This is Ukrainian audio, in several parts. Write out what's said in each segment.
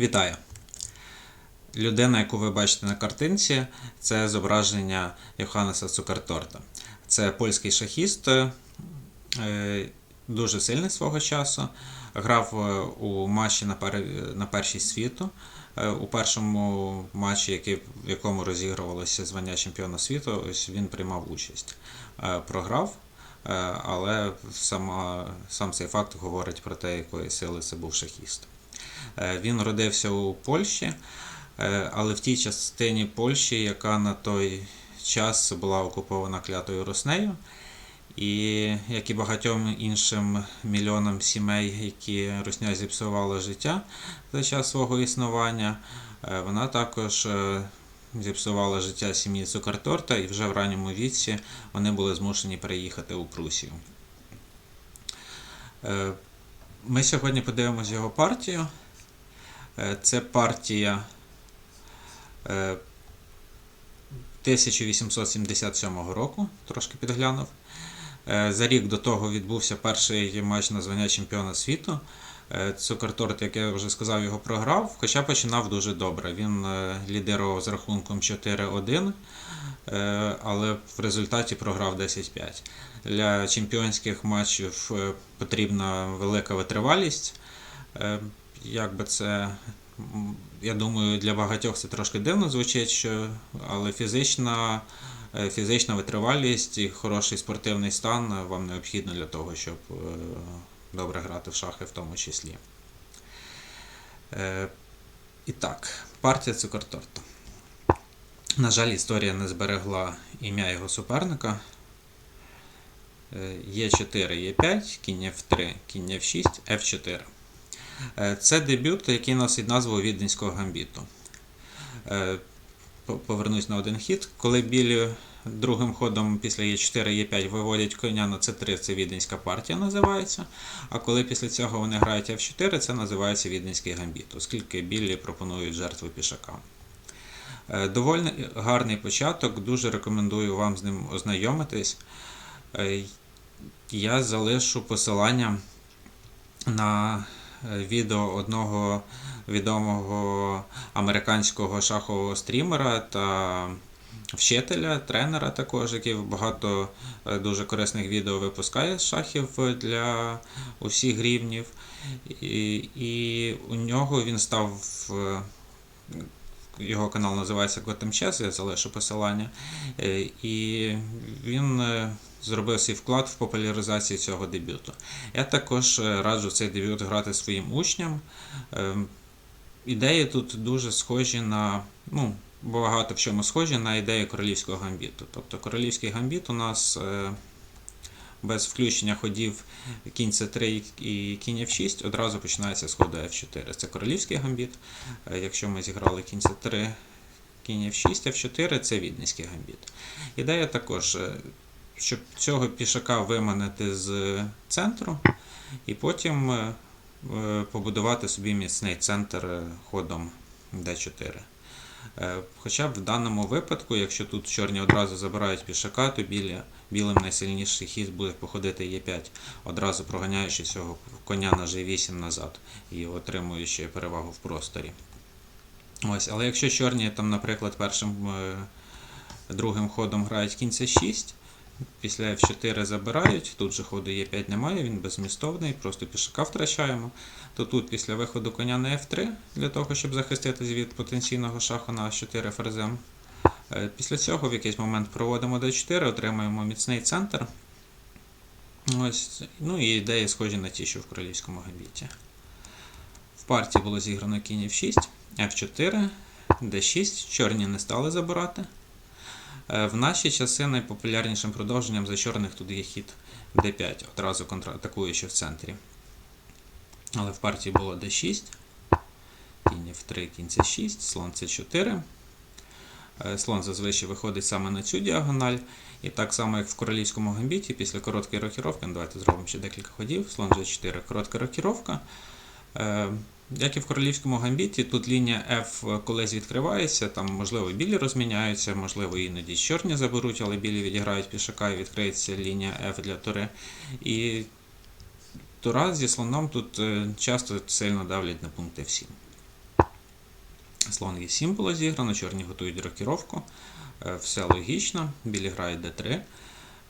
Вітаю! Людина, яку ви бачите на картинці, це зображення Йоханнеса Цукерторта. Це польський шахіст, е, дуже сильний свого часу. Грав е, у матчі на, пер... першій світу. Е, У першому матчі, який... в якому розігрувалося звання чемпіона світу, ось він приймав участь. Програв, але сама... сам цей факт говорить про те, якої сили це був шахіст. Е, Він родився у Польщі, е, але в тій частині Польщі, яка на той час була окупована клятою Руснею. І як і багатьом іншим мільйонам сімей, які Русня зіпсувала життя за час свого існування, е, вона також зіпсувала життя сім'ї Цукерторта, і вже в ранньому віці вони були змушені переїхати у Прусію. Е, Ми сьогодні подивимося його партію. Е, Це партія е, 1877 року, трошки підглянув. Е, За рік до того відбувся перший матч на звання чемпіона світу. Е, Цукерторт, як я вже сказав, його програв, хоча починав дуже добре. Він е, лідирував з рахунком 4-1, е, але в результаті програв 10-5. Для чемпіонських матчів потрібна велика витривалість. Як би це, я думаю, для багатьох це трошки дивно звучить, що, але фізична, фізична витривалість і хороший спортивний стан вам необхідно для того, щоб добре грати в шахи в тому числі. Е, І так, партія Цукерторта. На жаль, історія не зберегла ім'я його суперника. Е, Е4, Е5, кінь F3, кінь F6, F4. Е, Це дебют, який носить назву Віденського гамбіту. Е, по- Повернусь на один хід. Коли білі другим ходом після Е4, Е5 виводять коня на С3, це Віденська партія називається. А коли після цього вони грають F4, це називається Віденський гамбіт, оскільки білі пропонують жертву пішака. Е, Доволі гарний початок, дуже рекомендую вам з ним ознайомитись. Е, Я залишу посилання на е, відео одного відомого американського шахового стрімера та вчителя, тренера також, який багато е, дуже корисних відео випускає з шахів для усіх рівнів. І, і у нього він став його канал називається Gotham Chess, я залишу посилання. Е, І він е, зробив свій вклад в популяризацію цього дебюту. Я також е, раджу цей дебют грати своїм учням. Е, Ідеї тут дуже схожі на. ну, Багато в чому схожі на ідею королівського гамбіту. Тобто королівський гамбіт у нас е, без включення ходів кінь С3 і кінь F6 одразу починається з ходу F4. Це королівський гамбіт. Е, Якщо ми зіграли кінь С3, кінь F6, F4 це відницький гамбіт. Ідея також, е, щоб цього пішака виманити з центру і потім побудувати собі міцний центр ходом D4. Е, б в даному випадку, якщо тут чорні одразу забирають пішака, то білі, білим найсильніший хід буде походити Е5, одразу проганяючи цього коня на G8 назад і отримуючи перевагу в просторі. Ось, але якщо чорні, там, наприклад, першим е, другим ходом грають кінця С6, після F4 забирають, тут же ходу Е5 немає, він безмістовний, просто пішака втрачаємо. То тут після виходу коня на F3, для того, щоб захиститись від потенційного шаху на H4 ферзем. Е, Після цього в якийсь момент проводимо D4, отримуємо міцний центр. Ось, ну і ідеї схожі на ті, що в королівському гамбіті. В партії було зіграно кінь F6, F4, D6, чорні не стали забирати. Е, В наші часи найпопулярнішим продовженням за чорних тут є хід D5, одразу контратакуючи в центрі. Але в партії було D6, кінь F3, кінь C6, слон C4. Е, Слон зазвичай виходить саме на цю діагональ. І так само, як в королівському гамбіті, після короткої рокіровки, ну, давайте зробимо ще декілька ходів, слон G4, коротка рокіровка. Як і в королівському гамбіті, тут лінія F колись відкривається, там, можливо, білі розміняються, можливо, іноді чорні заберуть, але білі відіграють пішака і відкриється лінія F для тури. І тура зі слоном тут е, часто сильно давлять на пункт F7. Слон Е7 було зіграно, чорні готують рокіровку. Е, Все логічно. Білі грають d3,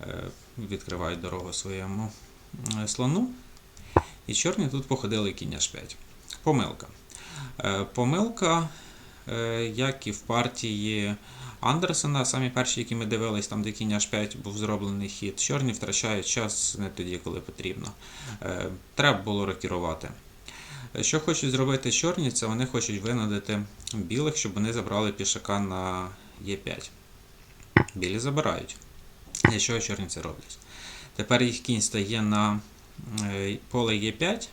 е, відкривають дорогу своєму слону. І чорні тут походили кінь h5. Помилка. Е, Помилка, е, як і в партії Андерсена, самі перші, які ми дивились, там де кінь h5 був зроблений хід, чорні втрачають час не тоді, коли потрібно. Е, Треба було рокірувати. Що хочуть зробити чорні, це вони хочуть винудити білих, щоб вони забрали пішака на Е5. Білі забирають. Для чого чорні це роблять? Тепер їх кінь стає на поле Е5.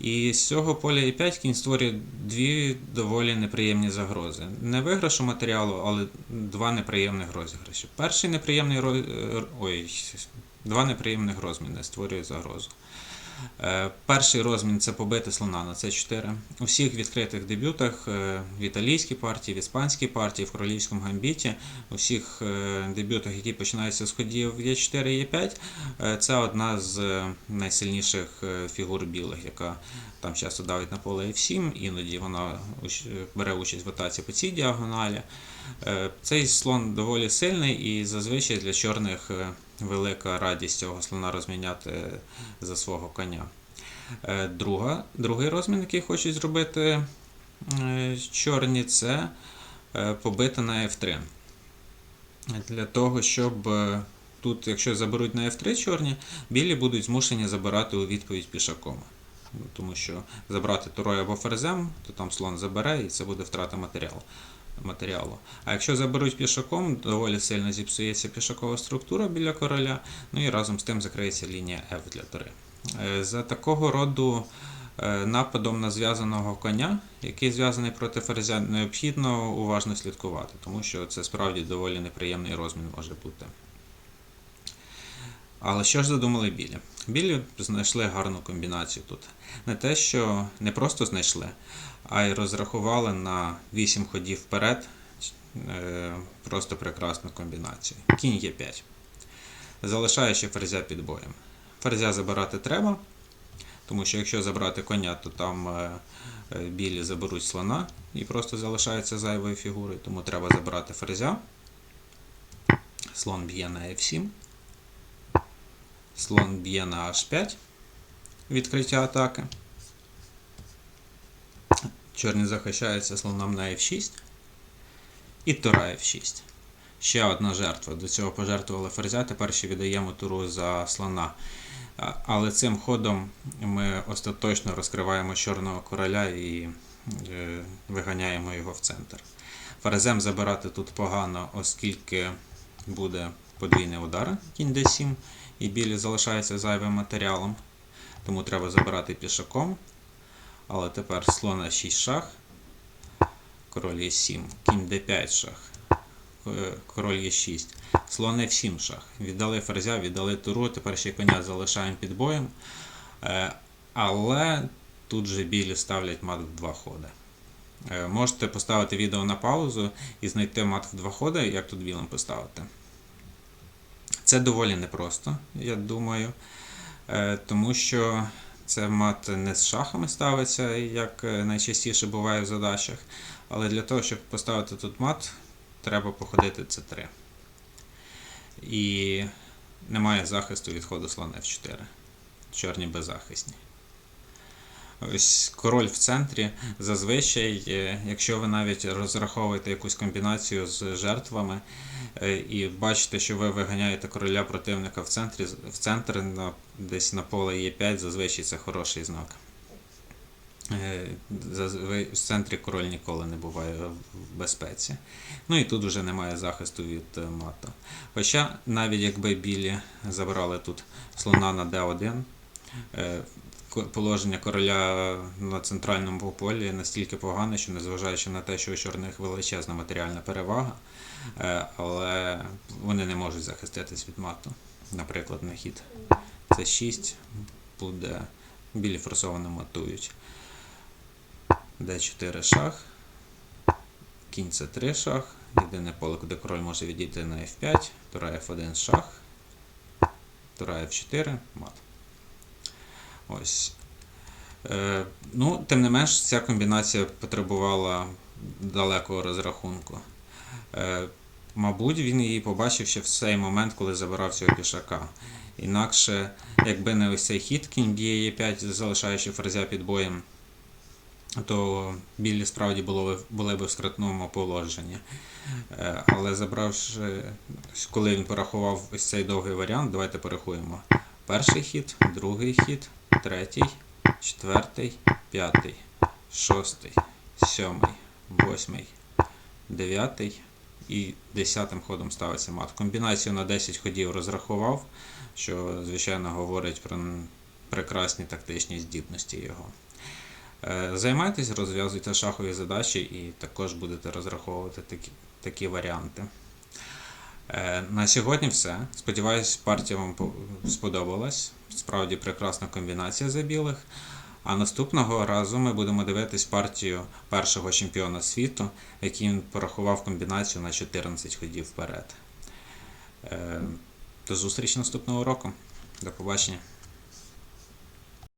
І з цього поля і 5 кінь створює дві доволі неприємні загрози. Не виграшу матеріалу, але два неприємних розіграші. Перший неприємний роз... е, ой, два неприємних розміни створює загрозу. Е, Перший розмін це побити слона на С4. У всіх відкритих дебютах е, в італійській партії, в іспанській партії, в королівському гамбіті, у всіх е, дебютах, які починаються з ходів Е4 і Е5, е, це одна з найсильніших фігур білих, яка там часто давить на поле F7, іноді вона бере участь в атаці по цій діагоналі. Цей слон доволі сильний і зазвичай для чорних велика радість цього слона розміняти за свого коня. Е, Друга, другий розмін, який хочуть зробити е, чорні, це е, побити на F3. Для того, щоб тут, якщо заберуть на F3 чорні, білі будуть змушені забирати у відповідь пішаком. Тому що забрати турою або ферзем, то там слон забере і це буде втрата матеріалу. Матеріалу. А якщо заберуть пішаком, доволі сильно зіпсується пішакова структура біля короля, ну і разом з тим закриється лінія F для тури. Е, За такого роду е, нападом на зв'язаного коня, який зв'язаний проти ферзя, необхідно уважно слідкувати, тому що це справді доволі неприємний розмін може бути. Але що ж задумали білі? Білі знайшли гарну комбінацію тут. Не те, що не просто знайшли, а й розрахували на 8 ходів вперед е, просто прекрасну комбінацію. Кінь є 5. Залишає ще ферзя під боєм. Ферзя забирати треба, тому що якщо забрати коня, то там е, е, білі заберуть слона і просто залишається зайвою фігурою, тому треба забрати ферзя. Слон б'є на F7. Слон б'є на H5. Відкриття атаки. Чорні захищаються слоном на F6. І тура F6. Ще одна жертва. До цього пожертвували ферзя, тепер ще віддаємо туру за слона. Але цим ходом ми остаточно розкриваємо чорного короля і е, виганяємо його в центр. Ферзем забирати тут погано, оскільки буде подвійний удар, кінь d7, і білі залишається зайвим матеріалом. Тому треба забирати пішаком. Але тепер слон на 6 шах, король е 7, кінь d5 шах, король е 6, слон f7 шах. Віддали ферзя, віддали туру, тепер ще коня залишаємо під боєм. Е, Але тут же білі ставлять мат в два ходи. Е, Можете поставити відео на паузу і знайти мат в два ходи, як тут білим поставити. Це доволі непросто, я думаю, е, тому що це мат не з шахами ставиться, як е, найчастіше буває в задачах. Але для того, щоб поставити тут мат, треба походити c3. І немає захисту від ходу слона f4. Чорні беззахисні. Ось король в центрі. Зазвичай, е, якщо ви навіть розраховуєте якусь комбінацію з жертвами е, і бачите, що ви виганяєте короля противника в центрі, в центр на, десь на поле Е5, зазвичай це хороший знак. Е, В центрі король ніколи не буває в безпеці. Ну і тут вже немає захисту від мата. Хоча навіть якби білі забрали тут слона на d1, е, ко- положення короля на центральному полі настільки погане, що незважаючи на те, що у чорних величезна матеріальна перевага, е, але вони не можуть захиститись від мату. Наприклад, на хід це 6 буде білі форсовано матують. d4 шах, кінь це 3 шах, єдине поле, куди король може відійти на f5, тура f1 шах, тура f4, мат. Ось. Е, ну, тим не менш, ця комбінація потребувала далекого розрахунку. Е, мабуть, він її побачив ще в цей момент, коли забирав цього пішака. Інакше, якби не ось цей хід кінь б'є Е5, залишаючи ферзя під боєм, то білі справді було, були б в скритному положенні. Е, Але забравши, коли він порахував ось цей довгий варіант, давайте порахуємо. Перший хід, другий хід, третій, четвертий, п'ятий, шостий, сьомий, восьмий, дев'ятий і десятим ходом ставиться мат. Комбінацію на 10 ходів розрахував, що, звичайно, говорить про прекрасні тактичні здібності його. Е, Займайтесь, розв'язуйте шахові задачі і також будете розраховувати такі, такі варіанти. Е, На сьогодні все. Сподіваюсь, партія вам сподобалась. Справді прекрасна комбінація за білих. А наступного разу ми будемо дивитись партію першого чемпіона світу, який він порахував комбінацію на 14 ходів вперед. Е, До зустрічі наступного року. До побачення.